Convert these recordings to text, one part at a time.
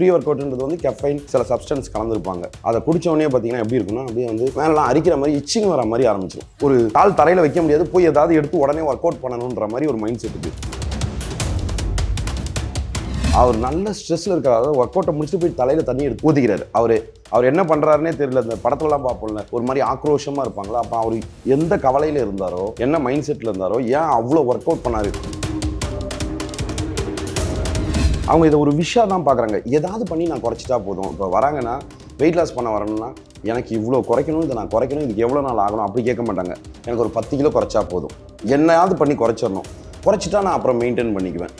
Pre work அவுட்ன்றது வந்து caffeine சில substance கலந்துருப்பாங்க. அதை குடிச்ச உடனே பார்த்தீங்கன்னா எப்படி இருக்கும்னா அப்படியே வந்து மேலாம் அரிக்கிற மாதிரி இச்சிங் வர மாதிரி ஆரம்பிச்சிடும் ஒரு கால் தரையில் வைக்க முடியாது போய் ஏதாவது எடுத்து உடனே ஒர்க் அவுட் பண்ணணுன்ற மாதிரி ஒரு மைண்ட் செட் இருக்குது அவர் நல்ல ஸ்ட்ரெஸ்ல இருக்காரு. ஒர்க் அவுட்டை முடிச்சுட்டு போய் தலையில தண்ணி எடுத்து ஊதிக்கிறாரு அவரு அவர் என்ன பண்றாருன்னே தெரியல. இந்த படத்துலலாம் பார்ப்போம்ல ஒரு மாதிரி ஆக்ரோஷமா இருப்பாங்களா? அப்ப அவர் எந்த கவலையில இருந்தாரோ என்ன மைண்ட் செட்ல இருந்தாரோ ஏன் அவ்வளோ ஒர்க் அவுட் பண்ணாரு? அவங்க இதை ஒரு விஷா தான் பார்க்குறாங்க. ஏதாவது பண்ணி நான் குறைச்சிட்டா போதும். இப்போ வராங்கன்னா வெயிட் லாஸ் பண்ண வரணும்னா எனக்கு இவ்வளோ குறைக்கணும் இதை நான் குறைக்கணும் இதுக்கு எவ்வளோ நாள் ஆகணும் அப்படி கேட்க மாட்டாங்க. எனக்கு ஒரு பத்து கிலோ குறைச்சா போதும். என்னையாவது பண்ணி குறைச்சிடணும். குறைச்சிட்டா நான் அப்புறம் மெயின்டைன் பண்ணிக்குவேன்.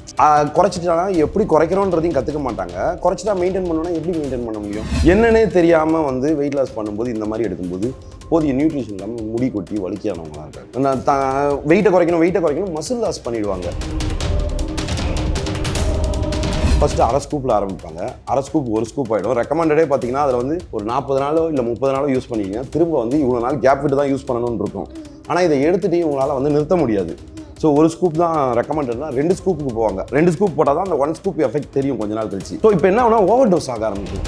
குறைச்சிட்டானா எப்படி குறைக்கிறோன்றதையும் கற்றுக்க மாட்டாங்க. குறைச்சிட்டா மெயின்டைன் பண்ணணும்னா எப்படி மெயின்டைன் பண்ண முடியும்? என்னன்னே தெரியாமல் வந்து வெயிட் லாஸ் பண்ணும்போது இந்த மாதிரி எடுக்கும்போது போதிய நியூட்ரிஷன் இல்லாமல் முடி கொட்டி வலிக்கானவங்களாக இருக்காங்க. நான் வெயிட்டை குறைக்கணும் வெயிட்டை குறைக்கணும் மசில் லாஸ் பண்ணிடுவாங்க. ஃபஸ்ட்டு அரை ஸ்கூப்பில் ஆரம்பிப்பாங்க. அரை ஸ்கூப் ஒரு ஸ்கூப் ஆகிடும் ரெக்கமெண்டடே பார்த்தீங்கன்னா அதில் வந்து ஒரு நாற்பது நாளோ இல்லை முப்பது நாளோ யூஸ் பண்ணிக்கிங்க. திரும்ப வந்து இவ்வளோ நாள் கேப் விட்டு தான் யூஸ் பண்ணணும்னு இருக்கும். ஆனால் இதை எடுத்துட்டு உங்களால் வந்து நிறுத்த முடியாது. ஸோ ஒரு ஸ்கூப் தான் ரெக்கமெண்டட்னா ரெண்டு ஸ்கூப்புக்கு போவாங்க. ரெண்டு ஸ்கூப் போட்டால் தான் அந்த ஒன் ஸ்கூப் எஃபெக்ட் தெரியும் கொஞ்ச நாள் கழிச்சு. ஸோ இப்போ என்ன ஆகுனா ஓவர் டோஸ் ஆக ஆரம்பிக்கும்.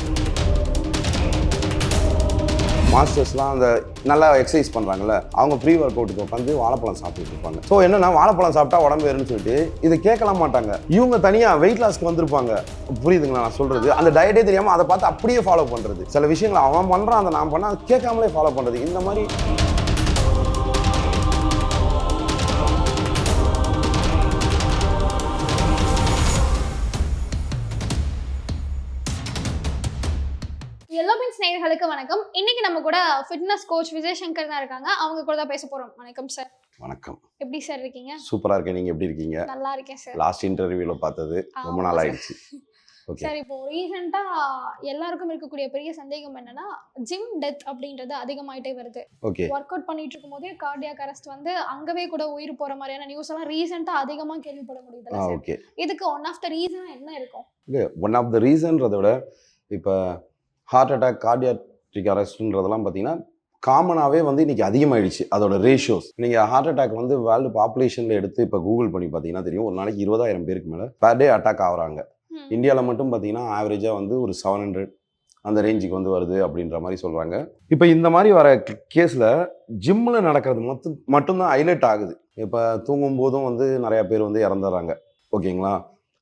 மாஸ்டர்ஸ்லாம் அந்த நல்லா எக்ஸசைஸ் பண்ணுறாங்கல்ல அவங்க ப்ரீ ஒர்க் அவுட்டுக்கு உட்காந்து வாழைப்பழம் சாப்பிட்டுட்டு இருப்பாங்க. ஸோ என்னன்னா வாழைப்பழம் சாப்பிட்டா உடம்பு ஏறுன்னு சொல்லிட்டு இதை கேட்கலாம் மாட்டாங்க. இவங்க தனியாக வெயிட் லாஸ்க்கு வந்திருப்பாங்க. புரியுதுங்களா நான் சொல்கிறது அந்த டயட்டே தெரியாமல் அதை பார்த்து அப்படியே ஃபாலோ பண்ணுறது சில விஷயங்களை அவன் பண்ணுறான் அதை நான் பண்ணால் கேட்காமலே ஃபாலோ பண்ணுறது இந்த மாதிரி நேயர்களுக்கு வணக்கம். இன்னைக்கு நம்ம கூட ஃபிட்னஸ் கோச் விஜய் சங்கர் தான் இருக்காங்க. அவங்க கூட தான் பேச போறோம். வணக்கம் சார் வணக்கம். எப்படி சார் இருக்கீங்க? சூப்பராக இருக்கேன். நீங்கள் எப்படி இருக்கீங்க? நல்லா இருக்கேன் சார் லாஸ்ட் இன்டர்வியூவில் பார்த்தது ரொம்ப நாள். ஆயிடுச்சு. சார் இப்போ ரீசெண்டா எல்லாருக்கும் இருக்கக்கூடிய பெரிய சந்தேகம் என்னன்னா ஜிம் டெத் அப்படின்றது அதிகமாயிட்டே வருது. ஒர்க் அவுட் பண்ணிட்டு இருக்கும் போதே கார்டியாக் அரெஸ்ட் வந்து அங்கவே கூட உயிர் போற மாதிரியான நியூஸ் எல்லாம் ரீசெண்டா அதிகமா கேள்விப்பட ஓகே இதுக்கு ஒன் ஆஃப் த ரீசன் என்ன இருக்கும்? ஒன் ஆஃப் த ரீசன்றதை விட இப்போ ஹார்ட் அட்டாக் கார்டியாட்ரிக் அரெஸ்ட்ன்றதெல்லாம் பார்த்தீங்கன்னா காமனாகவே வந்து இன்னைக்கு அதிகமாயிடுச்சு. அதோட ரேஷியோஸ் நீங்கள் ஹார்ட் அட்டாக் வந்து வேர்ல்டு பாப்புலேஷனில் எடுத்து இப்போ கூகுள் பண்ணி பார்த்தீங்கன்னா தெரியும். ஒரு நாளைக்கு இருபதாயிரம் பேருக்கு மேலே per டே அட்டாக் ஆகுறாங்க. இந்தியாவில் மட்டும் பார்த்தீங்கன்னா ஆவரேஜாக வந்து ஒரு செவன் ஹண்ட்ரட் அந்த ரேஞ்சுக்கு வந்து வருது அப்படின்ற மாதிரி சொல்கிறாங்க இப்போ இந்த மாதிரி வர கேஸில் ஜிம்மில் நடக்கிறது மட்டும் மட்டும்தான் ஹைலைட் ஆகுது. இப்போ தூங்கும் போதும் வந்து நிறையா பேர் வந்து இறந்துடுறாங்க. ஓகேங்களா?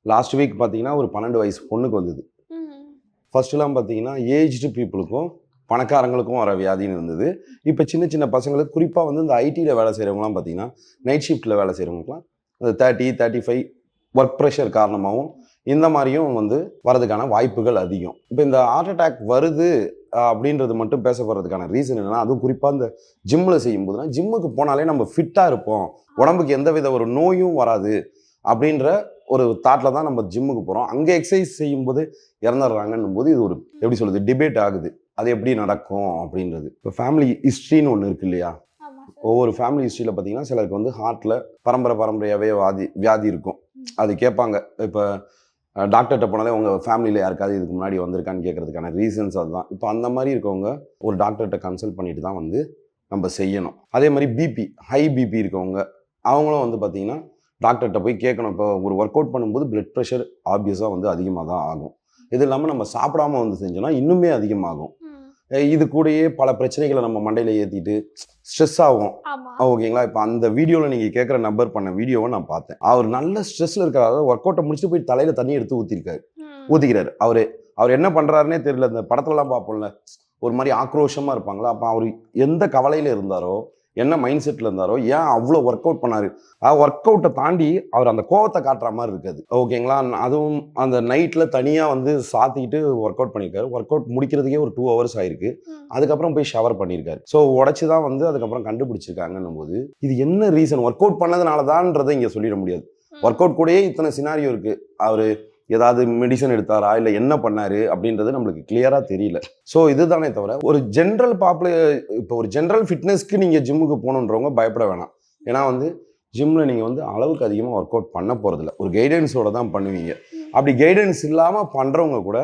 லாஸ்ட் வீக் பார்த்தீங்கன்னா ஒரு பன்னெண்டு வயசு பொண்ணுக்கு வந்தது. ஃபஸ்ட்டுலாம் பார்த்தீங்கன்னா ஏஜ்டு பீப்புளுக்கும் பணக்காரங்களுக்கும் வர வியாதின்னு இருந்தது. இப்போ சின்ன சின்ன பசங்களுக்கு குறிப்பாக வந்து இந்த ஐடியில் வேலை செய்கிறவங்களாம் பார்த்தீங்கன்னா நைட் ஷிஃப்ட்டில் வேலை செய்கிறவங்களுக்குலாம் அந்த thirty thirty five work pressure காரணமாகவும் இந்த மாதிரியும் வந்து வரதுக்கான வாய்ப்புகள் அதிகம். இப்போ இந்த ஹார்ட் அட்டாக் வருது அப்படின்றது மட்டும் பேசப்படுறதுக்கான ரீசன் என்னென்னா அதுவும் குறிப்பாக இந்த ஜிம்மில் செய்யும்போதுனா ஜிம்முக்கு போனாலே நம்ம ஃபிட்டாக இருப்போம். உடம்புக்கு எந்த வித ஒரு நோயும் வராது அப்படின்ற ஒரு தாட்டில் தான் நம்ம ஜிம்முக்கு போகிறோம் அங்கே எக்ஸசைஸ் செய்யும்போது இறந்துடுறாங்கன்னும் போது இது ஒரு எப்படி சொல்றது டிபேட் ஆகுது. அது எப்படி நடக்கும் அப்படின்றது. இப்போ ஃபேமிலி ஹிஸ்ட்ரின்னு ஒன்று இருக்கு இல்லையா? ஒவ்வொரு ஃபேமிலி ஹிஸ்ட்ரியில் பார்த்தீங்கன்னா சிலருக்கு வந்து ஹார்ட்டில் பரம்பரை பரம்பரையாகவே வியாதி வியாதி இருக்கும். அது கேட்பாங்க. இப்போ டாக்டர்கிட்ட போனாலே உங்கள் ஃபேமிலியில் யாருக்காவது இதுக்கு முன்னாடி வந்திருக்கான்னு கேட்கறதுக்கான ரீசன்ஸ் அதுதான். இப்போ அந்த மாதிரி இருக்கவங்க ஒரு டாக்டர்கிட்ட கன்சல்ட் பண்ணிட்டு தான் வந்து நம்ம செய்யணும். அதே மாதிரி பிபி ஹை பிபி இருக்கவங்க அவங்களும் வந்து பார்த்தீங்கன்னா டாக்டர்கிட்ட போய் கேட்கணும். இப்போ ஒரு ஒர்க் அவுட் பண்ணும்போது பிளட் ப்ரெஷர் ஆப்வியஸாக வந்து அதிகமாக தான் ஆகும். இது இல்லாமல் நம்ம சாப்பிடாம வந்து செஞ்சோம்னா இன்னுமே அதிகமாகும். இது கூடயே பல பிரச்சனைகளை நம்ம மண்டையில் ஏற்றிட்டு ஸ்ட்ரெஸ் ஆகும். ஓகேங்களா? இப்போ அந்த வீடியோவில் நீங்கள் கேட்குற நம்பர் பண்ண வீடியோவை நான் பார்த்தேன். அவர் நல்ல ஸ்ட்ரெஸ்ஸில் அதாவது ஒர்க் அவுட்டை முடிச்சுட்டு போய் தலையில் தண்ணி எடுத்து ஊற்றிருக்காரு. ஊற்றிக்கிறாரு அவர் அவர் என்ன பண்ணுறாருனே தெரியல. இந்த படத்துலலாம் பார்ப்போம்ல. ஒரு மாதிரி ஆக்ரோஷமாக இருப்பாங்களா? அப்போ அவர் எந்த கவலையில் இருந்தாரோ என்ன மைண்ட் செட்டில் இருந்தாரோ ஏன் அவ்வளோ ஒர்க் அவுட் பண்ணாரு? ஒர்க் அவுட்டை தாண்டி அவர் அந்த கோவத்தை காட்டுற மாதிரி இருக்காது. ஓகேங்களா அதுவும் அந்த நைட்டில் தனியாக வந்து சாத்திக்கிட்டு ஒர்க் அவுட் பண்ணியிருக்காரு ஒர்க் அவுட் முடிக்கிறதுக்கே ஒரு டூ ஹவர்ஸ் ஆயிருக்கு. அதுக்கப்புறம் போய் ஷவர் பண்ணியிருக்காரு ஸோ உடச்சி தான் வந்து அதுக்கப்புறம் கண்டுபிடிச்சிருக்காங்கன்னும் போது இது என்ன ரீசன் ஒர்க் அவுட் பண்ணதுனால தான்றதை இங்கே சொல்லிட முடியாது. ஒர்க் அவுட் கூடயே இத்தனை சினாரியோ இருக்கு. அவர் ஏதாவது மெடிசன் எடுத்தாரா? இல்லை என்ன பண்ணாரு? அப்படின்றது நம்மளுக்கு கிளியராக தெரியல. ஸோ இதுதானே தவிர ஒரு ஜென்ரல் பாப்புலே இப்போ ஒரு ஜென்ரல் ஃபிட்னஸ்க்கு நீங்கள் ஜிம்முக்கு போகணுன்றவங்க பயப்பட வேணாம். ஏன்னா வந்து ஜிம்மில் நீங்கள் வந்து அளவுக்கு அதிகமாக ஒர்க் அவுட் பண்ண போகிறதில்ல ஒரு கைடன்ஸோட தான் பண்ணுவீங்க. அப்படி கைடன்ஸ் இல்லாமல் பண்ணுறவங்க கூட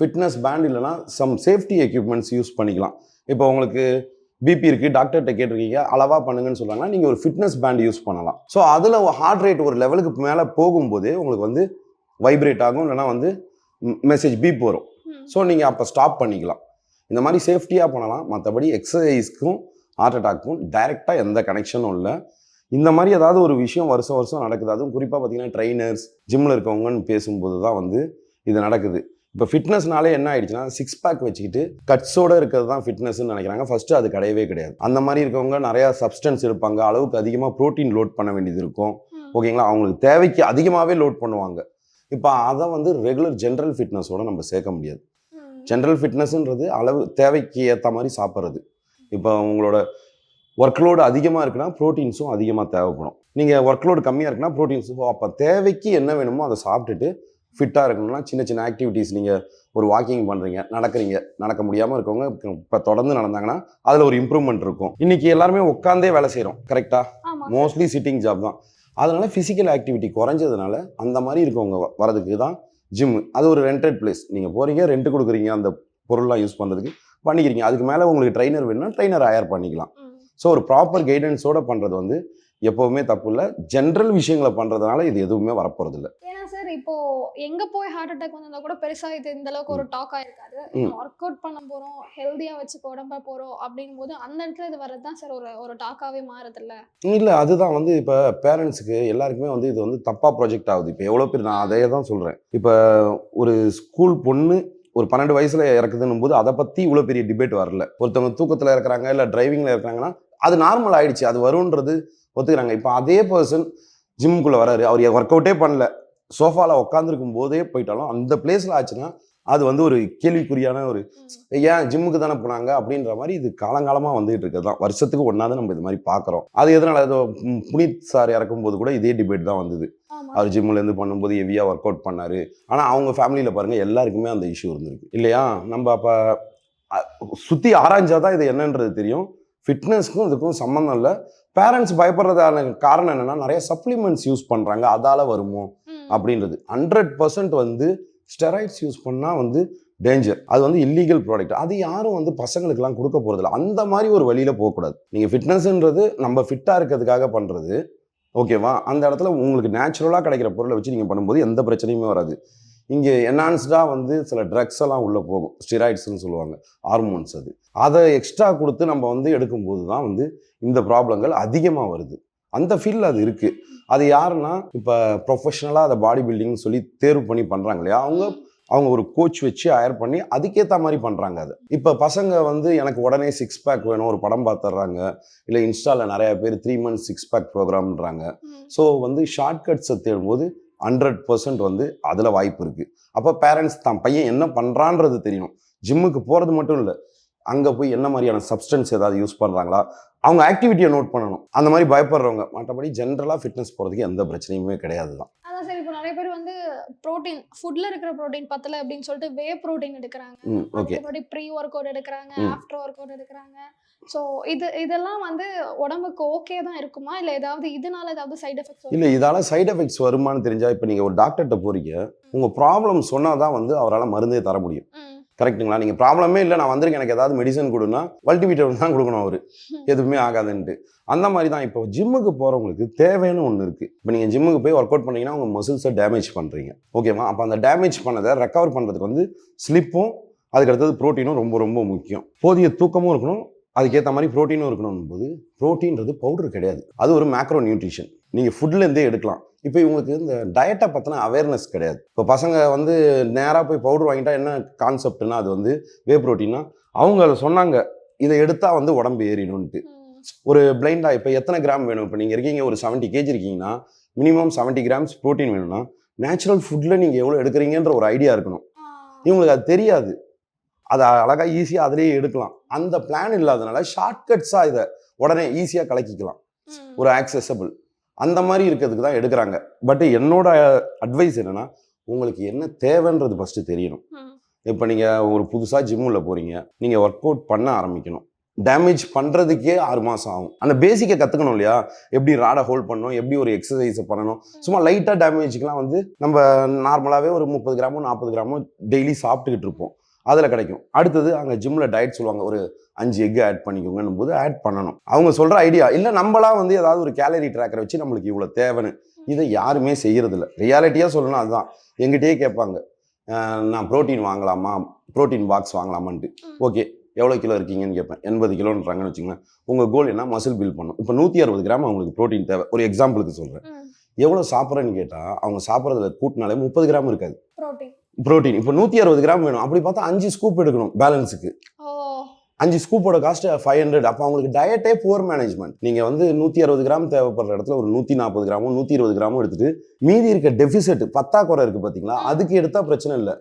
ஃபிட்னஸ் பேண்ட் இல்லைன்னா சம் சேஃப்டி எக்யூப்மெண்ட்ஸ் யூஸ் பண்ணிக்கலாம். இப்போ உங்களுக்கு பிபி இருக்குது டாக்டர்கிட்ட கேட்டிருக்கீங்க அளவாக பண்ணுங்கன்னு சொல்கிறாங்கன்னா நீங்கள் ஒரு ஃபிட்னஸ் பேண்ட் யூஸ் பண்ணலாம். ஸோ அதில் ஹார்ட் ரேட் ஒரு லெவலுக்கு மேலே போகும்போது உங்களுக்கு வந்து வைப்ரேட் ஆகும் இல்லைனா வந்து மெசேஜ் பீப் வரும். ஸோ நீங்கள் அப்போ ஸ்டாப் பண்ணிக்கலாம். இந்த மாதிரி சேஃப்டியாக பண்ணலாம். மற்றபடி எக்ஸசைஸ்க்கும் ஹார்ட் அட்டாக்கும் டைரெக்டாக எந்த கனெக்ஷனும் இல்லை. இந்த மாதிரி ஏதாவது ஒரு விஷயம் வருஷம் வருஷம் நடக்குது. அதுவும் குறிப்பாக பார்த்தீங்கன்னா ட்ரைனர்ஸ் ஜிம்மில் இருக்கவங்கன்னு பேசும்போது தான் வந்து இது நடக்குது. இப்போ ஃபிட்னஸ்னாலே என்ன ஆயிடுச்சுன்னா சிக்ஸ் பேக் வச்சுக்கிட்டு கட்ஸோட இருக்கிறது தான் ஃபிட்னஸ்னு நினைக்கிறாங்க. ஃபர்ஸ்ட் அது கிடையவே கிடையாது. அந்த மாதிரி இருக்கவங்க நிறையா சப்ஸ்டன்ஸ் எடுப்பாங்க. அளவுக்கு அதிகமாக ப்ரோட்டீன் லோட் பண்ண வேண்டியது இருக்கும். ஓகேங்களா அவங்களுக்கு தேவைக்கு அதிகமாகவே லோட் பண்ணுவாங்க. இப்போ அதை வந்து ரெகுலர் ஜென்ரல் ஃபிட்னஸோட நம்ம சேர்க்க முடியாது. ஜென்ரல் ஃபிட்னஸ்ன்றது அளவு தேவைக்கு ஏற்ற மாதிரி சாப்பிட்றது. இப்போ உங்களோட ஒர்க் லோடு அதிகமாக இருக்குன்னா ப்ரோட்டீன்ஸும் அதிகமாக தேவைப்படும். நீங்கள் ஒர்க் லோடு கம்மியாக இருக்குன்னா ப்ரோட்டீன்ஸும் அப்போ தேவைக்கு என்ன வேணுமோ அதை சாப்பிட்டுட்டு ஃபிட்டாக இருக்கணும்னா சின்ன சின்ன ஆக்டிவிட்டீஸ் நீங்கள் ஒரு வாக்கிங் பண்ணுறீங்க நடக்கிறீங்க. நடக்க முடியாமல் இருக்கவங்க இப்போ தொடர்ந்து நடந்தாங்கன்னா அதில் ஒரு இம்ப்ரூவ்மெண்ட் இருக்கும். இன்றைக்கி எல்லாருமே உட்காந்தே வேலை செய்கிறோம் கரெக்டாக மோஸ்ட்லி சிட்டிங் ஜாப் தான். அதனால ஃபிசிக்கல் ஆக்டிவிட்டி குறைஞ்சதுனால அந்த மாதிரி இருக்கவங்க வரதுக்கு தான் ஜிம் அது ஒரு ரெண்டட் பிளேஸ் நீங்கள் போகிறீங்க ரெண்ட் கொடுக்குறீங்க அந்த பொருள்லாம் யூஸ் பண்ணுறதுக்கு பண்ணிக்கிறீங்க. அதுக்கு மேலே உங்களுக்கு ட்ரைனர் வேணும்னா ட்ரைனர் ஹயர் பண்ணிக்கலாம். ஸோ ஒரு ப்ராப்பர் கைடன்ஸோட பண்ணுறது வந்து எப்போவுமே தப்பு இல்லை. ஜென்ரல் விஷயங்களை பண்ணுறதுனால இது எதுவுமே வரப்போகிறது இல்லை ஏன்னா சார் இப்போ எங்க போய் ஹார்ட் அட்டாக் வந்திருந்தா கூட பெருசா இது இந்த அளவுக்கு ஒரு டாக் ஆயிருக்காது. ஒர்க் அவுட் பண்ண போறோம் ஹெல்தியா வச்சுக்க உடம்ப போறோம் அப்படின்னும் போது அந்த இடத்துல இது வர்றதுதான் சார் ஒரு ஒரு டாக்காவே மாறுது இல்ல இல்லை அதுதான் வந்து இப்போ பேரண்ட்ஸுக்கு எல்லாருக்குமே வந்து இது வந்து தப்பாக ப்ரொஜெக்ட் ஆகுது. இப்போ எவ்வளோ பேர் நான் அதே தான் சொல்கிறேன் இப்போ ஒரு ஸ்கூல் பொண்ணு ஒரு பன்னெண்டு வயசுல இறக்குதுன்னும் போது அதை பற்றி இவ்வளோ பெரிய டிபேட் வரல. ஒருத்தவங்க தூக்கத்தில் இருக்கிறாங்க இல்லை டிரைவிங்கில் இருக்கிறாங்கன்னா அது நார்மல் ஆயிடுச்சு. அது வரும்ன்றது ஒத்துக்கிறாங்க. இப்போ அதே பர்சன் ஜிம்முக்குள்ளே வராரு. அவர் ஒர்க் அவுட்டே பண்ணல. சோஃபாவில் உட்காந்துருக்கும் போதே போயிட்டாலும் அந்த பிளேஸில் ஆச்சுன்னா அது வந்து ஒரு கேள்விக்குறியான ஒரு. ஏன் ஜிம்முக்கு தானே போனாங்க அப்படின்ற மாதிரி இது காலங்காலமாக வந்துகிட்டு இருக்கிறது தான். வருஷத்துக்கு ஒன்றாவது நம்ம இது மாதிரி பார்க்குறோம். அது எதனால? ஏதோ ம், புனித் சார் இறக்கும்போது கூட இதே டிபேட் தான் வந்தது. அவர் ஜிம்லேருந்து பண்ணும்போது ஹெவியாக ஒர்க் அவுட் பண்ணாரு. ஆனால் அவங்க ஃபேமிலியில் பாருங்கள் எல்லாருக்குமே அந்த இஷ்யூ இருந்திருக்கு. இல்லையா? நம்ம அப்போ சுற்றி ஆராய்ஞ்சாதான் இது என்னன்றது தெரியும். ஃபிட்னஸ்க்கும் இதுக்கும் சம்மந்தம் இல்லை. பேரண்ட்ஸ் பயப்படுறதான காரணம் என்னன்னா நிறைய சப்ளிமெண்ட்ஸ் யூஸ் பண்ணுறாங்க அதால வருமோ. அப்படின்றது. ஹண்ட்ரட் பர்சன்ட் வந்து ஸ்டெராய்ட்ஸ் யூஸ் பண்ணால் வந்து டேஞ்சர் அது வந்து இல்லீகல் ப்ராடக்ட் அது யாரும் வந்து பசங்களுக்கெல்லாம் கொடுக்க போகிறதில்ல அந்த மாதிரி ஒரு வழியில் போகக்கூடாது. நீங்கள் ஃபிட்னஸ்ன்றது நம்ம ஃபிட்டாக இருக்கிறதுக்காக பண்ணுறது ஓகேவா அந்த இடத்துல உங்களுக்கு நேச்சுரலாக கிடைக்கிற பொருளை வச்சு நீங்கள் பண்ணும்போது எந்த பிரச்சனையுமே வராது. இங்கே என்ஹான்ஸ்டாக வந்து சில ட்ரக்ஸ் எல்லாம் உள்ளே போகும். ஸ்டிராய்ட்ஸ்னு சொல்லுவாங்க. ஹார்மோன்ஸ் அது. அதை எக்ஸ்ட்ரா கொடுத்து நம்ம வந்து எடுக்கும்போது தான் வந்து இந்த ப்ராப்ளங்கள் அதிகமாக வருது. அந்த ஃபீல்டில் அது இருக்குது அது யாருன்னா இப்போ ப்ரொஃபஷனலாக அதை பாடி பில்டிங்னு சொல்லி தேர்வு பண்ணி பண்ணுறாங்க இல்லையா? அவங்க அவங்க ஒரு கோச் வச்சு ஹயர் பண்ணி அதுக்கேற்ற மாதிரி பண்ணுறாங்க அதை. இப்போ பசங்க வந்து எனக்கு உடனே சிக்ஸ் பேக் வேணும் ஒரு படம் பார்த்துட்றாங்க இல்லை இன்ஸ்டாவில் நிறைய பேர் த்ரீ மந்த்ஸ் சிக்ஸ் பேக் ப்ரோக்ராம்ன்றாங்க. ஸோ வந்து ஷார்ட்கட்ஸை தேடும்போது ஹண்ட்ரட் பர்சன்ட் வந்து அதில் வாய்ப்பு இருக்குது அப்போ பேரண்ட்ஸ் தான் பையன் என்ன பண்ணுறான்றது தெரியணும். ஜிம்முக்கு போகிறது மட்டும் இல்லை. அங்கே போய் என்ன மாதிரியான சப்ஸ்டன்ஸ் ஏதாவது யூஸ் பண்ணுறாங்களா அவங்க ஆக்டிவிட்டியை நோட் பண்ணணும். அந்த மாதிரி பயப்படுறவங்க மற்றபடி ஜென்ரலாக ஃபிட்னஸ் போகிறதுக்கு எந்த பிரச்சனையுமே கிடையாது தான். அதான் சார் இப்போ நிறைய பேர் வந்து புரோட்டீன் ஃபுட்ல இருக்கிற புரோட்டீன் பத்தல அப்படின்னு சொல்லிட்டு வே புரோட்டீன் எடுக்கிறாங்க. ஓகே ப்ரீ ஒர்க் அவுட் எடுக்கிறாங்க. ஆஃப்டர் ஒர்க் அவுட் எடுக்கிறாங்க. ஸோ இது இதெல்லாம் வந்து உடம்புக்கு ஓகே தான் இருக்குமா? இல்லை ஏதாவது இதனால ஏதாவது சைடு எஃபெக்ட்ஸ் இல்லை இதால் சைடு எஃபெக்ட்ஸ் வருமான்னு தெரிஞ்சால் இப்போ நீங்கள் ஒரு டாக்டர்கிட்ட போறீங்க உங்கள் ப்ராப்ளம் சொன்னால் தான் வந்து அவரால் மருந்தே தர முடியும். கரெக்ட்டுங்களா நீங்கள் ப்ராப்ளமே இல்லை. நான் வந்திருக்கேன். எனக்கு ஏதாவது மெடிசன் கொடுன்னா மல்டிவிட்டமின் தான் கொடுக்கணும் அவர். எதுவுமே ஆகாதுன்ட்டு. அந்த மாதிரி தான் இப்போ ஜிம்முக்கு போகிறவங்களுக்கு தேவைன்னு ஒன்று இருக்குது இப்போ நீங்கள் ஜிம்முக்கு போய் ஒர்க் அவுட் பண்ணீங்கன்னா உங்கள் மசில்ஸை டேமேஜ் பண்ணுறீங்க ஓகேவா அப்போ அந்த டேமேஜ் பண்ணதை ரெக்கவர் பண்ணுறதுக்கு வந்து ஸ்லிப்பும் அதுக்கு அடுத்தது ப்ரோட்டீனும் ரொம்ப ரொம்ப முக்கியம். போதிய தூக்கமும் இருக்கணும். அதுக்கேற்ற மாதிரி ப்ரோட்டீனும் இருக்கணும் போது ப்ரோட்டீன்றது பவுடர் கிடையாது. அது ஒரு மேக்ரோ நியூட்ரிஷன் நீங்கள் ஃபுட்லேருந்தே எடுக்கலாம். இப்போ இவங்களுக்கு இந்த டயட்டை பற்றின அவேர்னஸ் கிடையாது. இப்போ பசங்க வந்து நேராக போய் பவுடர் வாங்கிட்டா என்ன கான்செப்ட்னா அது வந்து வே ப்ரோட்டீனா அவங்க சொன்னாங்க இதை எடுத்தால் வந்து உடம்பு ஏறிடும்ன்ட்டு. ஒரு பிளைண்டா இப்போ எத்தனை கிராம் வேணும்? இப்போ நீங்கள் இருக்கீங்க ஒரு 70 கேஜி இருக்கீங்கன்னா மினிமம் 70 கிராம்ஸ் ப்ரோட்டீன் வேணும்னா நேச்சுரல் ஃபுட்டில் நீங்கள் எவ்வளோ எடுக்கிறீங்கன்ற ஒரு ஐடியா இருக்கணும். இவங்களுக்கு அது தெரியாது. அதை அழகாக ஈஸியாக அதிலேயே எடுக்கலாம். அந்த பிளான் இல்லாதனால ஷார்ட்கட்ஸாக இதை உடனே ஈஸியாக கலக்கிக்கலாம். ஒரு ஆக்சசபிள் அந்த மாதிரி இருக்கிறதுக்கு தான் எடுக்கிறாங்க. பட் என்னோட அட்வைஸ் என்னன்னா உங்களுக்கு என்ன தேவைன்றது ஃபஸ்ட்டு தெரியணும். இப்போ நீங்கள் ஒரு புதுசாக ஜிம்மில் போகிறீங்க நீங்கள் ஒர்க் அவுட் பண்ண ஆரம்பிக்கணும். டேமேஜ் பண்ணுறதுக்கே ஆறு மாதம் ஆகும். அந்த பேசிக்கை கற்றுக்கணும் இல்லையா? எப்படி ராடை ஹோல்ட் பண்ணணும்? எப்படி ஒரு எக்ஸசைஸை பண்ணணும்? சும்மா லைட்டாக டேமேஜுக்கெலாம் வந்து நம்ம நார்மலாகவே ஒரு முப்பது கிராமோ நாற்பது கிராமோ டெய்லி சாப்பிட்டுக்கிட்டு இருப்போம். அதில் கிடைக்கும். அடுத்தது அங்கே ஜிம்மில் டயட் சொல்லுவாங்க. ஒரு அஞ்சு எக் ஆட் பண்ணிக்கோங்கன்னும் போது ஆட் பண்ணணும். அவங்க சொல்கிற ஐடியா இல்லை நம்மளா வந்து ஏதாவது ஒரு கேலரி ட்ராக்கரை வச்சு நம்மளுக்கு இவ்வளோ தேவைன்னு. இதை யாருமே செய்யறதில்ல. ரியாலிட்டியாக சொல்லணும் அதுதான். எங்கிட்டயே கேட்பாங்க. நான் ப்ரோட்டீன் வாங்கலாமா? ப்ரோட்டீன் பாக்ஸ் வாங்கலாமான்ட்டு. ஓகே எவ்வளோ கிலோ இருக்கீங்கன்னு கேட்பேன். எண்பது கிலோன்றாங்கன்னு வச்சுங்களேன் உங்கள் கோல் என்ன? மசில் பில்ட் பண்ணும் இப்போ நூற்றி அறுபது கிராம் அவங்களுக்கு ப்ரோட்டீன் தேவை. ஒரு எக்ஸாம்பிளுக்கு சொல்கிறேன் எவ்வளோ சாப்பிட்றேன்னு கேட்டால் அவங்க சாப்பிட்றதுல கூட்டினாலே முப்பது கிராம் இருக்காது. ப்ரோட்டீன் இப்போ நூற்றி அறுபது கிராம் வேணும். அப்படி பார்த்தா அஞ்சு ஸ்கூப் எடுக்கணும் பேலன்ஸுக்கு அஞ்சு ஸ்கூப்போட காஸ்ட் ஃபைவ் ஹண்ட்ரட் அப்போ அவங்களுக்கு டயட்டே புவர் மேனேஜ்மெண்ட் நீங்கள் வந்து நூற்றி அறுபது கிராம் தேவைப்படுற இடத்துல ஒரு நூற்றி நாற்பது கிராமும் நூற்றி இருபது கிராமும் எடுத்துட்டு மீதி இருக்க டெபிசிட் பத்தாக்குறை இருக்குது பார்த்தீங்களா அதுக்கு எடுத்தால் பிரச்சனை இல்லை.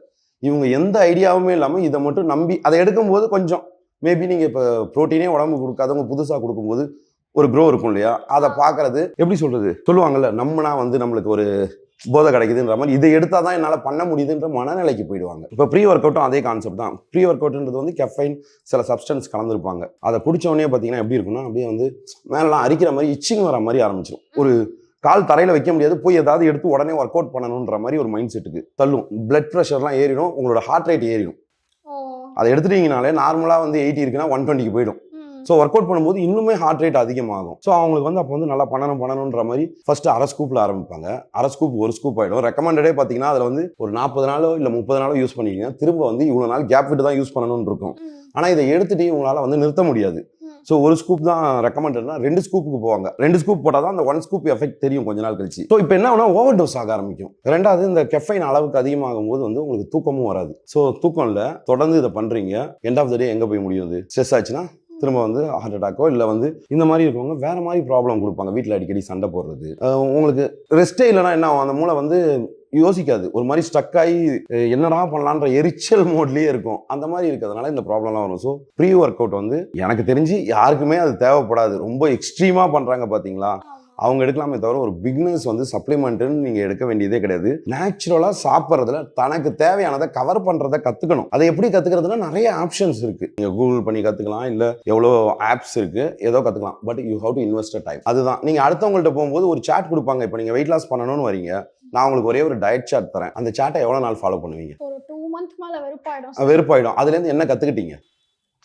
இவங்க எந்த ஐடியாவுமே இல்லாமல் இதை மட்டும் நம்பி அதை எடுக்கும்போது கொஞ்சம் மேபி நீங்கள் இப்போ ப்ரோட்டீனே உடம்பு கொடுக்காதவங்க புதுசாக கொடுக்கும்போது ஒரு க்ரோ இருக்கும் இல்லையா? அதை பார்க்கறது எப்படி சொல்கிறது சொல்லுவாங்கல்ல நம்மனா வந்து நம்மளுக்கு ஒரு போதை கிடைக்குதுன்ற மாதிரி இதை எடுத்தால் தான் என்னால் பண்ண முடியுதுன்ற மனநிலைக்கு போயிடுவாங்க. இப்போ ப்ரீ ஒர்க் அவுட்டும் அதே கான்செப்ட் தான். ப்ரீ ஒர்க் அவுட்ன்றது வந்து கெஃபைன் சில சப்ஸ்டன்ஸ் கலந்துருப்பாங்க. அதை குடிச்ச உடனே பார்த்தீங்கன்னா எப்படி இருக்கும்னா அப்படியே வந்து மேலாம் அரிக்கிற மாதிரி இச்சிங் வர மாதிரி ஆரம்பிச்சிடும் ஒரு கால் தரையில் வைக்க முடியாது. போய் ஏதாவது எடுத்து உடனே ஒர்க் அவுட் பண்ணணுன்ற மாதிரி ஒரு மைண்ட் செட்டுக்கு தள்ளும். பிளட் ப்ரெஷர்லாம் ஏறிடும். உங்களோட ஹார்ட் ரேட் ஏறிடும். அதை எடுத்துட்டீங்கனாலே நார்மலாக வந்து எயிட்டி இருக்குன்னா ஒன் டுவெண்ட்டிக்கு போயிடும். ஸோ ஒர்க் அவுட் பண்ணும்போது இன்னுமே ஹார்ட் ரேட் அதிகமாகும். ஸோ அவங்களுக்கு வந்து அப்போ வந்து நல்லா பண்ணணும் பண்ணணுன்ற மாதிரி ஃபர்ஸ்ட் அரை ஸ்கூப்பில் ஆரம்பிப்பாங்க. அரை ஸ்கூப் ஒரு ஸ்கூப் ஆகிடும் ரெக்கமெண்டடே பார்த்தீங்கன்னா அதில் வந்து ஒரு நாற்பது நாளோ இல்லை முப்பது நாளோ யூஸ் பண்ணிட்டீங்கன்னா திரும்ப வந்து இவ்வளோ நாள் கேப் விட்டு தான் யூஸ் பண்ணணும்னு இருக்கும். ஆனால் இதை எடுத்துட்டு உங்களால் வந்து நிறுத்த முடியாது. ஸோ ஒரு ஸ்கூப் தான் ரெக்கமெண்டட்னா ரெண்டு ஸ்கூப்புக்கு போவாங்க. ரெண்டு ஸ்கூப் போட்டால் தான் அந்த ஒன் ஸ்கூப் எஃபெக்ட் தெரியும் கொஞ்ச நாள் கழிச்சு. ஸோ இப்போ என்ன ஆகுனா ஓவர் டோஸ் ஆக ஆரம்பிக்கும். ரெண்டாவது இந்த கெஃபைன் அளவுக்கு அதிகமாகும் போது வந்து உங்களுக்கு தூக்கமும் வராது. ஸோ தூக்கம் இல்லை தொடர்ந்து இதை பண்ணுறீங்க எண்ட் ஆஃப் த டே எங்கே போய் முடியும் இது ஸ்ட்ரெஸ் ஆச்சுன்னா திரும்ப வந்து ஹார்ட் அட்டாக்கோ இல்லை வந்து இந்த மாதிரி இருக்கவங்க வேற மாதிரி ப்ராப்ளம் கொடுப்பாங்க. வீட்டில் அடிக்கடி சண்டை போடுறது. உங்களுக்கு ரெஸ்ட்டே இல்லைன்னா என்ன ஆகும்? அந்த மூளை வந்து யோசிக்காது. ஒரு மாதிரி ஸ்டக் ஆகி என்னடா பண்ணலான்ற எரிச்சல் மோட்லேயே இருக்கும். அந்த மாதிரி இருக்கிறதுனால இந்த ப்ராப்ளம்லாம் வரும். ஸோ ப்ரீ ஒர்க் அவுட் வந்து எனக்கு தெரிஞ்சு யாருக்குமே அது தேவைப்படாது. ரொம்ப எக்ஸ்ட்ரீமாக பண்ணுறாங்க பார்த்தீங்களா அவங்க எடுக்கலாமே தவிர ஒரு பிக்னஸ் வந்து சப்ளிமெண்ட்டுன்னு நீங்கள் எடுக்க வேண்டியதே கிடையாது. நேச்சுரலாக சாப்பிட்றதுல தனக்கு தேவையானதை கவர் பண்ணுறதை கற்றுக்கணும் அதை எப்படி கற்றுக்கிறதுனா நிறைய ஆப்ஷன்ஸ் இருக்குது நீங்கள் கூகுள் பண்ணி கற்றுக்கலாம் இல்லை எவ்வளோ ஆப்ஸ் இருக்குது ஏதோ கற்றுக்கலாம் but you have to invest time அதுதான். நீங்கள் அடுத்தவங்கள்ட்ட போகும்போது ஒரு சாட் கொடுப்பாங்க. இப்போ நீங்கள் வெயிட் லாஸ் பண்ணணும்னு வரீங்க. நான் உங்களுக்கு ஒரே ஒரு டயட் சார்ட் தரேன். அந்த சாட்டை எவ்வளோ நாள் ஃபாலோ பண்ணுவீங்க? ஒரு டூ மந்த் மேல வெறுப்பாயிடும். வெறுப்பாயிடும். அதுலேருந்து என்ன கற்றுக்கிட்டீங்க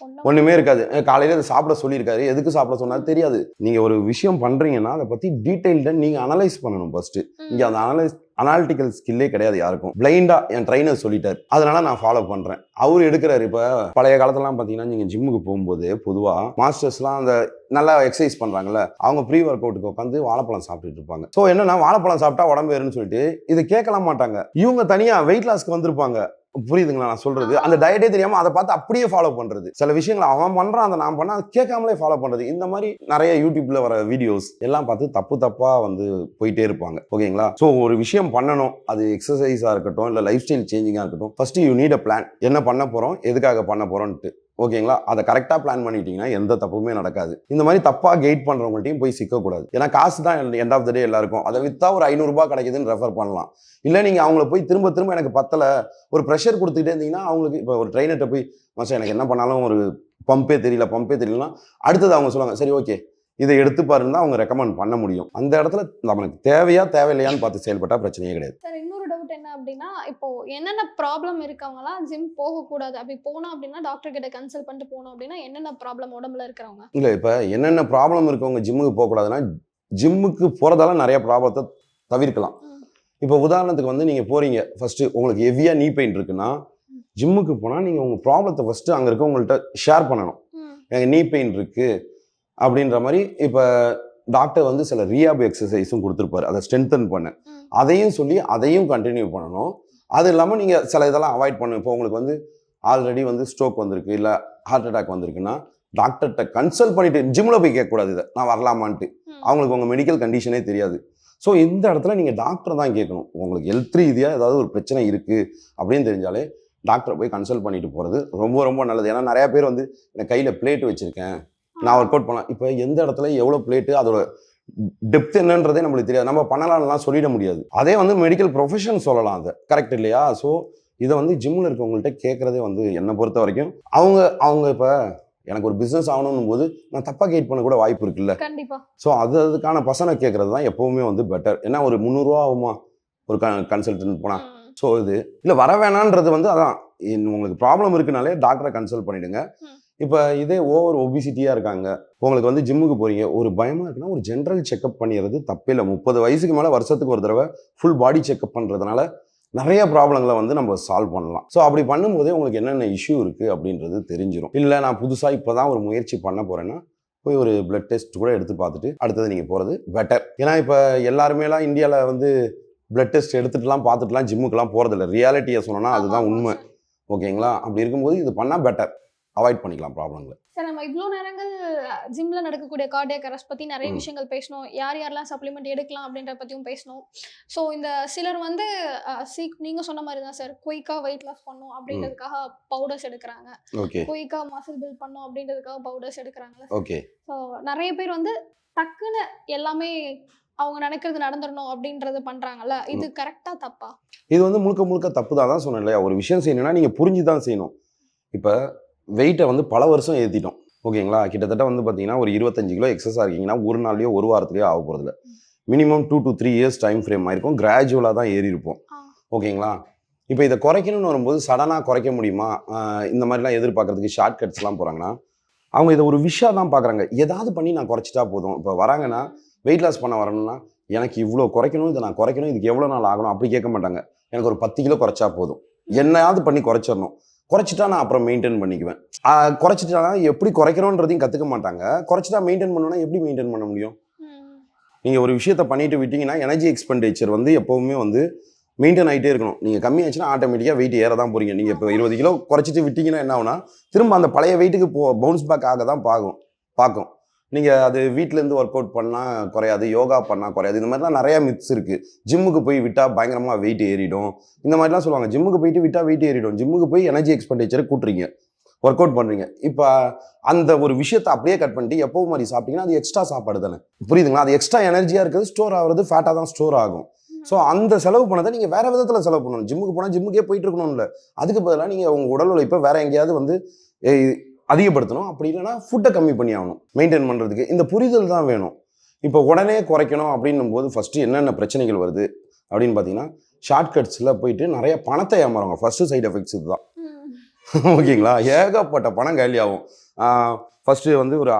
ஒண்ணும் ஒண்ணுமே இருக்காது. காலையில அதை சாப்பிட சொல்லியிருக்காரு. எதுக்கு சாப்பிட சொன்னாரு? தெரியாது. நீங்க ஒரு விஷயம் பண்றீங்கன்னா அதை பத்தி டீடைல்டா நீங்க அனலைஸ் பண்ணணும் ஃபர்ஸ்ட் ம். இங்க அந்த அனலைஸ் அனாலிட்டிக்கல் ஸ்கில்லே கிடையாது யாருக்கும். பிளைண்டா என் ட்ரைனர் சொல்லிட்டாரு. அதனால நான் ஃபாலோ பண்றேன். அவர் எடுக்கிறாரு இப்ப. பழைய காலத்துலலாம் பாத்தீங்கன்னா நீங்க ஜிம்முக்கு போகும்போது பொதுவா மாஸ்டர்ஸ்லாம் அந்த நல்லா எக்ஸசைஸ் பண்றாங்கல்ல அவங்க ப்ரீ ஒர்க் அவுட்டுக்கு உட்காந்து வாழைப்பழம் சாப்பிட்டுட்டு இருப்பாங்க. ஸோ என்னன்னா வாழைப்பழம் சாப்பிட்டா உடம்பு ஏறுன்னு சொல்லிட்டு இதை கேட்கலாம் மாட்டாங்க. இவங்க தனியா வெயிட் லாஸ்க்கு வந்திருப்பாங்க. புரியுதுங்களா நான் சொல்றது? அந்த டயட்டே தெரியாம அதை பார்த்து அப்படியே ஃபாலோ பண்றது. சில விஷயங்களை அவன் பண்றான் அதை நான் பண்ண அதை கேட்காமலே ஃபாலோ பண்றது. இந்த மாதிரி நிறைய யூடியூப்ல வர வீடியோஸ் எல்லாம் பார்த்து தப்பு தப்பா வந்து போயிட்டே இருப்பாங்க. ஓகேங்களா? ஸோ ஒரு விஷயம் பண்ணணும். அது எக்ஸசைஸா இருக்கட்டும் இல்லை லைஃப் ஸ்டைல் சேஞ்சிங்கா இருக்கட்டும். First you need a plan என்ன பண்ண போறோம்? எதுக்காக பண்ண போறோம்ட்டு ஓகேங்களா? அதை கரெக்டாக பிளான் பண்ணிட்டீங்கன்னா எந்த தப்புமே நடக்காது. இந்த மாதிரி தப்பாக கெயிட் பண்ணுறவங்கள்ட்டையும் போய் சிக்கக்கூடாது. ஏன்னா காசு தான் எண்ட் ஆஃப் த டே எல்லாருக்கும். அதை விற்றா ஒரு ஐநூறுரூபா கிடைக்குதுன்னு ரெஃபர் பண்ணலாம். இல்லை நீங்கள் அவங்கள போய் திரும்ப திரும்ப எனக்கு பத்தலை ஒரு ப்ரெஷர் கொடுத்துக்கிட்டே இருந்தீங்கன்னா அவங்களுக்கு இப்போ ஒரு ட்ரெயினர்கிட்ட போய் மச்சான் எனக்கு என்ன பண்ணாலும் ஒரு பம்பே தெரியல பம்பே தெரியலனா அடுத்தது அவங்க சொல்லுவாங்க சரி ஓகே இதை எடுத்து பாருன்னு தான் அவங்க ரெக்கமெண்ட் பண்ண முடியும். அந்த இடத்துல நம்மளுக்கு தேவையா தேவையில்லையான்னு பார்த்து செயல்பட்டால் பிரச்சனையே கிடையாது. அப்படின்னா இப்போ என்னென்ன ப்ராப்ளம் இருக்கவங்கலாம் ஜிம் போகக்கூடாது. அப்படி போனோம் அப்படின்னா டாக்டர் கிட்ட கன்சல்ட் பண்ணிட்டு போனோம் அப்படின்னா என்னென்ன ப்ராப்ளம் உடம்புல இருக்கிறவங்க? இல்லை இப்போ என்னென்ன ப்ராப்ளம் இருக்கவங்க ஜிம்முக்கு போகக்கூடாதுன்னா ஜிம்முக்கு போகிறதால நிறைய ப்ராப்ளத்தை தவிர்க்கலாம். இப்போ உதாரணத்துக்கு வந்து நீங்கள் போகிறீங்க ஃபஸ்ட்டு உங்களுக்கு ஹெவியாக நீ பெயின் இருக்குன்னா ஜிம்முக்கு போனால் நீங்கள் உங்கள் ப்ராப்ளத்தை ஃபஸ்ட்டு அங்கே இருக்கவங்கள்ட்ட ஷேர் பண்ணணும். எனக்கு நீ பெயின் இருக்குது அப்படின்ற மாதிரி இப்போ டாக்டர் வந்து சில ரீஹாப் எக்ஸசைஸும் கொடுத்துருப்பாரு. அதை ஸ்ட்ரென்தன் பண்ண. அதையும் சொல்லி அதையும் கண்டினியூ பண்ணணும். அது இல்லாமல் நீங்கள் சில இதெல்லாம் அவாய்ட் பண்ணணும் இப்போ உங்களுக்கு வந்து ஆல்ரெடி வந்து ஸ்ட்ரோக் வந்திருக்கு இல்லை ஹார்ட் அட்டாக் வந்திருக்குன்னா டாக்டர்கிட்ட கன்சல்ட் பண்ணிட்டு ஜிம்மில் போய் கேட்கக்கூடாது இதை. நான் வரலாமான்ட்டு. அவங்களுக்கு உங்கள் மெடிக்கல் கண்டிஷனே தெரியாது. ஸோ இந்த இடத்துல நீங்கள் டாக்டர் தான் கேட்கணும். உங்களுக்கு ஹெல்த் ரீதியாக ஏதாவது ஒரு பிரச்சனை இருக்குது அப்படின்னு தெரிஞ்சாலே டாக்டரை போய் கன்சல்ட் பண்ணிட்டு போகிறது ரொம்ப ரொம்ப நல்லது. ஏன்னா நிறைய பேர் வந்து எனக்கு கையில் பிளேட் வச்சுருக்கேன். நான் ஒர்க் அவுட் பண்ணலாம். இப்போ எந்த இடத்துல எவ்வளோ பிளேட்டு அதோட டெப்த் என்னன்றதே நம்மளுக்கு தெரியாது. நம்ம பண்ணலாம்லாம் சொல்லிட முடியாது. அதே வந்து மெடிக்கல் ப்ரொஃபஷன் சொல்லலாம் அதை. கரெக்ட் இல்லையா? ஸோ இதை வந்து ஜிம்மில் இருக்கவங்கள்ட்ட கேட்குறதே வந்து என்னை பொறுத்த வரைக்கும் அவங்க அவங்க இப்போ எனக்கு ஒரு பிஸ்னஸ் ஆகணும் போது நான் தப்பாக கைட் பண்ண கூட வாய்ப்பு இருக்குல்ல? கண்டிப்பா. ஸோ அது அதுக்கான பசனை கேட்குறது தான் எப்போவுமே வந்து பெட்டர் ஏன்னா ஒரு முந்நூறுரூவா ஆகுமா? ஒரு க கன்சல்டன்ட் போனால் ஸோ இது இல்லை வர வேணான்றது வந்து அதான். உங்களுக்கு ப்ராப்ளம் இருக்குனாலே டாக்டரை கன்சல்ட் பண்ணிடுங்க. ம். இப்போ இதே ஓவர் ஒபிசிட்டியாக இருக்காங்க. உங்களுக்கு வந்து ஜிம்முக்கு போறீங்க. ஒரு பயமாக இருக்குன்னா ஒரு ஜென்ரல் செக்அப் பண்ணிடுறது தப்பே இல்லை. முப்பது வயசுக்கு மேலே வருஷத்துக்கு ஒரு தடவை ஃபுல் பாடி செக்அப் பண்ணுறதுனால நிறைய ப்ராப்ளங்களை வந்து நம்ம சால்வ் பண்ணலாம். ஸோ அப்படி பண்ணும்போதே உங்களுக்கு என்னென்ன இஷ்யூ இருக்குது அப்படின்றது தெரிஞ்சிடும் இல்லை நான் புதுசாக இப்போ தான் ஒரு முயற்சி பண்ண போகிறேன்னா போய் ஒரு பிளட் டெஸ்ட் கூட எடுத்து பார்த்துட்டு அடுத்தது நீங்கள் போகிறது பெட்டர் ஏன்னா இப்போ எல்லாருமேலாம் இந்தியாவில் வந்து பிளட் டெஸ்ட் எடுத்துட்டுலாம் பார்த்துட்டுலாம் ஜிம்முக்கெல்லாம் போகிறதில்ல ரியாலிட்டியை சொன்னோன்னா அதுதான் உண்மை. ஓகேங்களா அப்படி இருக்கும்போது இது பண்ணால் பெட்டர் அவாய்ட் பண்ணிக்கலாம் ப்ராப்ளங்களை சார் நம்ம இவ்வளோ நேரங்கள் ஜிம்ல நடக்கக்கூடிய கார்டியக் அரெஸ்ட் பத்தி நிறைய. விஷயங்கள் பேசணும் யார் யாரெல்லாம் சப்ளிமெண்ட் எடுக்கலாம் அப்படின்ற பத்தியும் பேசணும் ஸோ இந்த சிலர் வந்து சீக் நீங்க சொன்ன மாதிரி தான் சார் குயிக்கா வெயிட் லாஸ் பண்ணும் அப்படின்றதுக்காக பவுடர்ஸ் எடுக்கிறாங்க. ஓகே. குயிக்கா மசில் பில்ட் பண்ணும் அப்படின்றதுக்காக பவுடர்ஸ் எடுக்கிறாங்க. ஓகே. ஸோ நிறைய பேர் வந்து டக்குன்னு எல்லாமே அவங்க நினைக்கிறது நடந்துடணும் அப்படின்றது பண்றாங்கல்ல. இது கரெக்டா தப்பா? இது வந்து முழுக்க முழுக்க தப்பு தான். தான் சொன்னேன் இல்லையா ஒரு விஷயம் செய்யணும்னா நீங்கள் புரிஞ்சு தான் செய்யணும். இப்போ வெயிட்டை வந்து பல வருஷம் ஏற்றிட்டோம் ஓகேங்களா கிட்டத்தட்ட வந்து பார்த்தீங்கன்னா ஒரு இருபத்தஞ்சு கிலோ எக்ஸஸாக இருக்கீங்கன்னா ஒரு நாள்லையோ ஒரு வாரத்துலையோ ஆக போகிறதில்ல minimum two to three years time frame ஆயிருக்கும். கிராஜுவலாக தான் ஏறி இருப்போம். ஓகேங்களா இப்போ இதை குறைக்கணும்னு வரும்போது சடனாக குறைக்க முடியுமா? இந்த மாதிரிலாம் எதிர்பார்க்கறதுக்கு ஷார்ட் கட்ஸ்லாம் போகிறாங்கன்னா அவங்க இதை ஒரு விஷயம் தான் பார்க்குறாங்க ஏதாவது பண்ணி நான் குறைச்சிட்டா போதும். இப்போ வராங்கன்னா வெயிட் லாஸ் பண்ண வரணும்னா எனக்கு இவ்வளோ குறைக்கணும் இதை நான் குறைக்கணும் இதுக்கு எவ்வளோ நாள் ஆகணும்? அப்படி கேட்க மாட்டாங்க. எனக்கு ஒரு பத்து கிலோ குறைச்சா போதும். என்னையாவது பண்ணி குறைச்சிடணும். குறைச்சிட்டா நான் அப்புறம் மெயின்டைன் பண்ணிக்குவேன். குறைச்சிட்டானா எப்படி குறைக்கிறோன்றதையும் கற்றுக்க மாட்டாங்க. குறைச்சிட்டா மெயின்டைன் பண்ணணும்னா எப்படி மெயின்டைன் பண்ண முடியும்? நீங்கள் ஒரு விஷயத்தை பண்ணிட்டு விட்டீங்கன்னா எனர்ஜி எக்ஸ்பெண்டிச்சர் வந்து எப்போவுமே வந்து மெயின்டைன் ஆகிட்டே இருக்கணும். நீங்கள் கம்மியாச்சுன்னா ஆட்டோமேட்டிக்காக வெயிட் ஏற தான் போறீங்க. நீங்கள் இப்போ இருபது கிலோ குறைச்சிட்டு விட்டீங்கன்னா என்ன ஆகுனா திரும்ப அந்த பழைய வெயிட்டுக்கு போ பவுன்ஸ் பேக் ஆக தான் பார்க்கும் பார்க்கும் நீங்கள் அது வீட்டிலேருந்து ஒர்க் அவுட் பண்ணால் குறையாது யோகா பண்ணால் குறையாது. இந்த மாதிரிலாம் நிறையா மித்ஸ் இருக்குது ஜிம்முக்கு போய் விட்டால் பயங்கரமாக வெயிட் ஏறிடும். இந்த மாதிரிலாம் சொல்லுவாங்க. ஜிம்முக்கு போயிட்டு விட்டால் வெயிட் ஏறிடும். ஜிம்முக்கு போய் எனர்ஜி எக்ஸ்பெண்டிச்சரை கூட்டுறீங்க. ஒர்க் அவுட் பண்ணுறீங்க இப்போ அந்த ஒரு விஷயத்தை அப்படியே கட் பண்ணிட்டு எப்போ மாதிரி சாப்பிட்டீங்கன்னா அது எக்ஸ்ட்ரா சாப்பாடு தானே? புரியுதுங்களா? அது எக்ஸ்ட்ரா எனர்ஜியாக இருக்கிறது ஸ்டோர் ஆகிறது ஃபேட்டாக தான் ஸ்டோர் ஆகும். ஸோ அந்த செலவு பண்ணதை நீங்கள் வேறு விதத்தில் செலவு பண்ணணும். ஜிம்முக்கு போனால் ஜிம்முக்கே போயிட்டு இருக்கணும்ல. அதுக்கு பதிலாக நீங்கள் உங்கள் உடல் உழைப்பை வேறு எங்கேயாவது வந்து அதிகப்படுத்தணும். அப்படி இல்லைன்னா ஃபுட்டை கம்மி பண்ணி ஆகணும். மெயின்டைன் பண்ணுறதுக்கு இந்த புரிதல் தான் வேணும். இப்போ உடனே குறைக்கணும் அப்படின்னும் போது ஃபஸ்ட்டு என்னென்ன பிரச்சனைகள் வருது அப்படின்னு பார்த்தீங்கன்னா ஷார்ட்கட்ஸில் போயிட்டு நிறைய பணத்தை ஏமாறுவாங்க. ஃபஸ்ட்டு சைடு எஃபெக்ட்ஸ் இதுதான். ஓகேங்களா? ஏகப்பட்ட பணம் காலி ஆகும். ஃபஸ்ட்டு வந்து ஒரு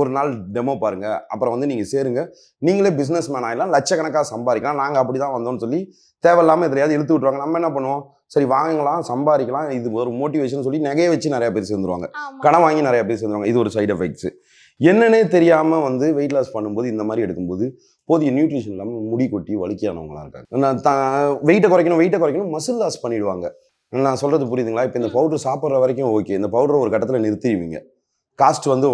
ஒரு நாள் டெமோ பாருங்க. அப்புறம் வந்து நீங்கள் சேருங்க. நீங்களே பிஸ்னஸ் மேன் ஆகிடலாம் லட்சக்கணக்காக சம்பாதிக்கலாம். நாங்கள் அப்படி தான் வந்தோம்னு சொல்லி தேவையில்லாமல் எதுலையாவது இழுத்து விட்ருவாங்க நம்ம என்ன பண்ணுவோம்? சரி வாங்கலாம் சம்பாதிக்கலாம் இது ஒரு மோட்டிவேஷன் சொல்லி நகைய வச்சு நிறைய பேர் சேர்ந்துருவாங்க. கடன் வாங்கி நிறைய பேர் சேர்ந்துருவாங்க. இது ஒரு சைடு எஃபெக்ட்ஸ் என்னன்னே தெரியாமல் வந்து வெயிட் லாஸ் பண்ணும்போது இந்த மாதிரி எடுக்கும்போது போதிய நியூட்ரிஷன் இல்லாமல் முடி கொட்டி வலிக்கானவங்களா இருக்காங்க. நான் வெயிட்டை குறைக்கணும் வெயிட்டை குறைக்கணும் மசில் லாஸ் பண்ணிடுவாங்க. நான் சொல்றது புரியுதுங்களா? இப்போ இந்த பவுடர் சாப்பிட்ற வரைக்கும் ஓகே இந்த பவுடர் ஒரு கட்டத்தில் நிறுத்திடுவீங்க. காஸ்ட் வந்து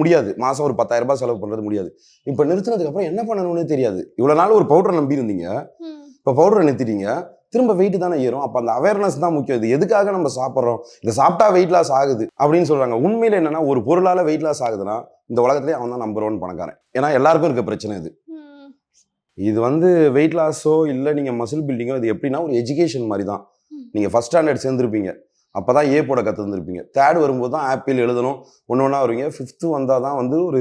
முடியாது. மாதம் ஒரு 10000 ரூபாய் செலவு பண்ணுறது முடியாது. இப்போ நிறுத்தினதுக்கு அப்புறம் என்ன பண்ணணும்னே தெரியாது. இவ்வளோ நாள் ஒரு பவுடரை நம்பி இருந்தீங்க ம். இப்போ பவுடரை நிறுத்திட்டீங்க. திரும்ப வெயிட் தானே ஏறும். அப்போ அந்த அவேர்னஸ் தான் முக்கியம். இது எதுக்காக நம்ம சாப்பிட்றோம்? இதை சாப்பிட்டா வெயிட் லாஸ் ஆகுது அப்படின்னு சொல்றாங்க. உண்மையில என்னன்னா ஒரு பொருளால வெயிட் லாஸ் ஆகுதுன்னா இந்த உலகத்திலே அவன் தான் நம்பர் ஒன் பணக்காரன். ஏன்னா எல்லாருக்கும் இருக்க பிரச்சனை இது. இது வந்து வெயிட் லாஸோ இல்லை நீங்கள் மசில் பில்டிங்கோ இது எப்படின்னா ஒரு எஜுகேஷன் மாதிரி தான். நீங்கள் ஃபஸ்ட் ஸ்டாண்டர்ட் சேர்ந்துருப்பீங்க. அப்போ தான் ஏ போட கற்றுருந்துருப்பீங்க தேர்ட் வரும்போது தான் ஆப்பிள் எழுதணும். ஒன்று ஒன்றா வருவீங்க. ஃபிஃப்த்து வந்தால் தான் வந்து ஒரு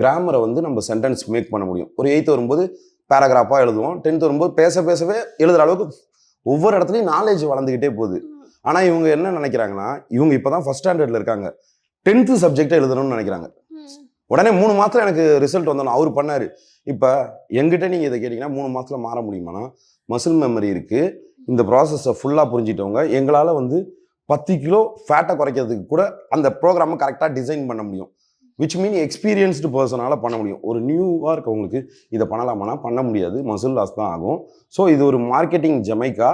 கிராமரை வந்து நம்ம சென்டென்ஸ் மேக் பண்ண முடியும். ஒரு எயித்து வரும்போது பேராகிராஃபாக எழுதுவோம். டென்த் வரும்போது பேச பேசவே எழுதுகிற அளவுக்கு ஒவ்வொரு இடத்துலையும் நாலேஜ் வளர்ந்துக்கிட்டே போகுது. ஆனால் இவங்க என்ன நினைக்கிறாங்கன்னா இவங்க இப்போ தான் ஃபஸ்ட் ஸ்டாண்டர்டில் இருக்காங்க. டென்த்து சப்ஜெக்டை எழுதணும்னு நினைக்கிறாங்க. உடனே மூணு மாதத்துல எனக்கு ரிசல்ட் வந்தோம் அவர் பண்ணார். இப்போ எங்கிட்ட நீங்கள் இதை கேட்டிங்கன்னா மூணு மாதத்துல மாற முடியுமானா மசில் மெமரி இருக்குது இந்த ப்ராசஸை ஃபுல்லாக புரிஞ்சிட்டவங்க எங்களால் வந்து பத்து கிலோ ஃபேட்டை குறைக்கிறதுக்கு கூட அந்த ப்ரோக்ராமை கரெக்டாக டிசைன் பண்ண முடியும். விச் மீன் எக்ஸ்பீரியன்ஸ்டு பர்சனால் பண்ண முடியும். ஒரு நியூவாக இருக்கவங்களுக்கு இதை பண்ணலாமானா பண்ண முடியாது. மசில் லாஸ் தான் ஆகும். ஸோ இது ஒரு மார்க்கெட்டிங் ஜமைக்கா.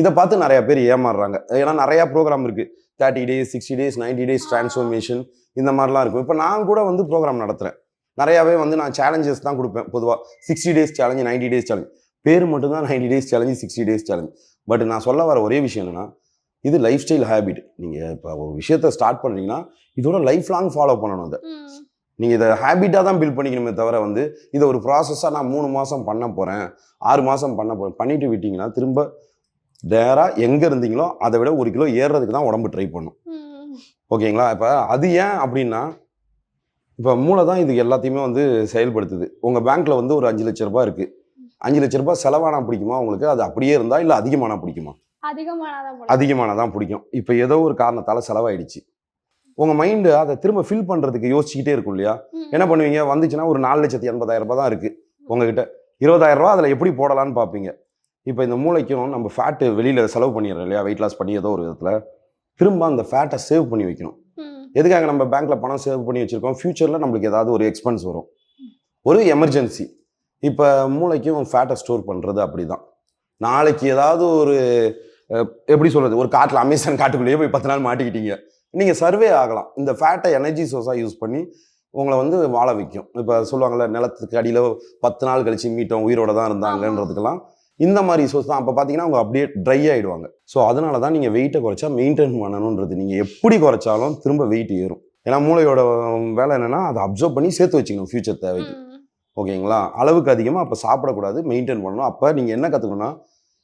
இதை பார்த்து நிறையா பேர் ஏமாறுறாங்க. ஏன்னா நிறையா ப்ரோக்ராம் இருக்குது thirty days sixty days 90 days transformation இந்த மாதிரிலாம் இருக்கும். இப்போ நான் கூட வந்து ப்ரோக்ராம் நடத்துகிறேன் நிறையாவே வந்து நான் சேலஞ்சஸ் தான் கொடுப்பேன். பொதுவாக sixty days challenge 90 days challenge பேர் மட்டும்தான் 90 days challenge sixty days challenge but நான் சொல்ல வர ஒரே விஷயம் என்னன்னா இது லைஃப் ஸ்டைல் ஹேபிட் நீங்கள் இப்போ ஒரு விஷயத்தை ஸ்டார்ட் பண்ணுறீங்கன்னா இதோட லைஃப் லாங் ஃபாலோ பண்ணணும் அதை. நீங்கள் இதை ஹேபிட்டாக தான் பில்ட் பண்ணிக்கணுமே தவிர வந்து இதை ஒரு ப்ராசஸாக நான் மூணு மாதம் பண்ண போகிறேன் ஆறு மாதம் பண்ண போகிறேன் பண்ணிட்டு விட்டீங்கன்னா திரும்ப நேராக எங்கே இருந்தீங்களோ அதை விட ஒரு கிலோ ஏறுறதுக்கு தான் உடம்பு ட்ரை பண்ணும். ஓகேங்களா? இப்போ அது ஏன் அப்படின்னா இப்போ மூளை தான் இது எல்லாத்தையுமே வந்து செயல்படுத்துது. உங்கள் பேங்க்கில் வந்து ஒரு அஞ்சு லட்ச ரூபாய் இருக்குது அஞ்சு லட்ச ரூபாய் செலவானா பிடிக்குமா உங்களுக்கு? அது அப்படியே இருந்தால் இல்லை அதிகமானா பிடிக்குமா? அதிகமானதான் பிடிக்கும். இப்போ ஏதோ ஒரு காரணத்தால் செலவாயிடுச்சு. உங்கள் மைண்டு அதை திரும்ப ஃபில் பண்ணுறதுக்கு யோசிச்சுக்கிட்டே இருக்கும் இல்லையா. என்ன பண்ணுவீங்க? வந்துச்சுன்னா ஒரு நாலு லட்சத்தி எண்பதாயிரம் ரூபாய் தான் இருக்குது உங்ககிட்ட. இருபதாயிரம் ரூபாய் அதில் எப்படி போடலான்னு பார்ப்பீங்க இப்போ இந்த மூளைக்கும் நம்ம ஃபேட்டு வெளியில் செலவு பண்ணிடுறோம் இல்லையா? வெயிட் லாஸ் பண்ணி ஏதோ ஒரு விதத்தில். திரும்ப அந்த ஃபேட்டை சேவ் பண்ணி வைக்கணும். எதுக்காக நம்ம பேங்க்ல பணம் சேவ் பண்ணி வச்சிருக்கோம்? ஃபியூச்சரில் நம்மளுக்கு ஏதாவது ஒரு எக்ஸ்பென்ஸ் வரும். ஒரு எமர்ஜென்சி இப்போ மூளைக்கும் ஃபேட்டை ஸ்டோர் பண்ணுறது அப்படி தான் நாளைக்கு ஏதாவது ஒரு எப்படி சொல்கிறது ஒரு காட்டில் அமேசான் காட்டுக்குள்ளேயே போய் பத்து நாள் மாட்டிக்கிட்டீங்க. நீங்கள் சர்வே ஆகலாம். இந்த ஃபேட்டை எனர்ஜி சோர்ஸாக யூஸ் பண்ணி உங்களை வந்து வாழ வைக்கும். இப்போ சொல்லுவாங்கள்ல நிலத்துக்கு அடியில் பத்து நாள் கழிச்சு மீட்டோம் உயிரோட தான் இருந்தாங்கன்றதுக்கெல்லாம் இந்த மாதிரி சோர்ஸ் தான். அப்போ பார்த்தீங்கன்னா அவங்க அப்படியே ட்ரை ஆகிடுவாங்க ஸோ அதனால தான் நீங்கள் வெயிட்டை குறைச்சா மெயின்டைன் பண்ணணுன்றது. நீங்கள் எப்படி குறைச்சாலும் திரும்ப வெயிட் ஏறும். ஏன்னா மூளையோட வேலை என்னன்னா அதை அப்சர்வ் பண்ணி சேர்த்து வச்சுக்கணும் ஃபியூச்சர் தேவைக்கு. ஓகேங்களா? அளவுக்கு அதிகமாக அப்போ சாப்பிடக்கூடாது மெயின்டைன் பண்ணணும். அப்போ நீங்கள் என்ன கற்றுக்கணும்னா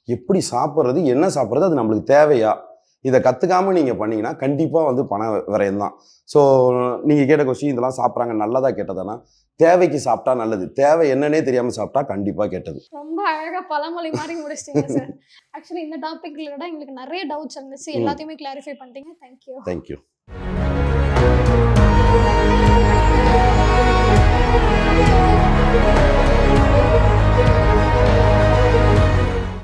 எப்படி சாப்பிட்றது என்ன சாப்பிட்றது அது நம்மளுக்கு தேவையா? இதை கற்றுக்காம நீங்கள் பண்ணீங்கன்னா கண்டிப்பாக வந்து பண விரயம் தான் ஸோ நீங்கள் கேட்ட கொஸ்டின் இதெல்லாம் சாப்பிட்றாங்க நல்லதா கேட்டதானா தேவைக்கு சாப்பிட்டா நல்லது. தேவை என்னன்னே தெரியாமல் சாப்பிட்டா கண்டிப்பாக கெட்டது. ரொம்ப அழகா பழமொழி மாதிரி முடிச்சிட்டீங்க சார் ஆக்சுவலி இந்த ரிலேட்டடா எங்களுக்கு நிறைய டவுட்ஸ் இருந்துச்சு. எல்லாத்தையுமே கிளாரிஃபை பண்ணிட்டீங்க. Thank you thank you